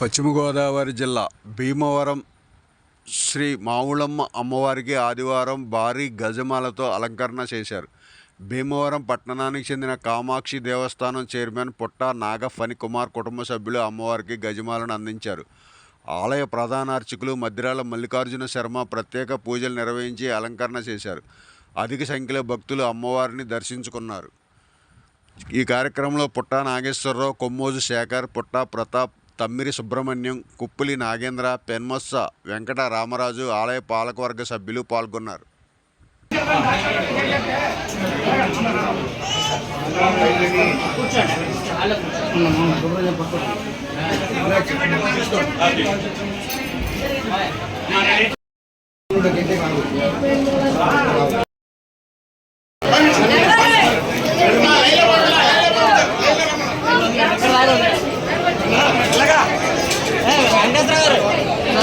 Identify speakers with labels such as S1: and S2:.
S1: పశ్చిమ గోదావరి జిల్లా భీమవరం శ్రీ మావుళమ్మ అమ్మవారికి ఆదివారం భారీ గజమాలతో అలంకరణ చేశారు. భీమవరం పట్టణానికి చెందిన కామాక్షి దేవస్థానం చైర్మన్ పుట్ట నాగఫణి కుమార్ కుటుంబ సభ్యులు అమ్మవారికి గజమాలను అందించారు. ఆలయ ప్రధాన అర్చకులు మద్దిరాల మల్లికార్జున శర్మ ప్రత్యేక పూజలు నిర్వహించి అలంకరణ చేశారు. అధిక సంఖ్యలో భక్తులు అమ్మవారిని దర్శించుకున్నారు. ఈ కార్యక్రమంలో పుట్టా నాగేశ్వరరావు కొమ్మోజు శేఖర్ పుట్టా ప్రతాప్ తమ్మిరి సుబ్రహ్మణ్యం కుప్పులి నాగేంద్ర పెన్మొస్స వెంకట రామరాజు ఆలయ పాలకవర్గ సభ్యులు పాల్గొన్నారు.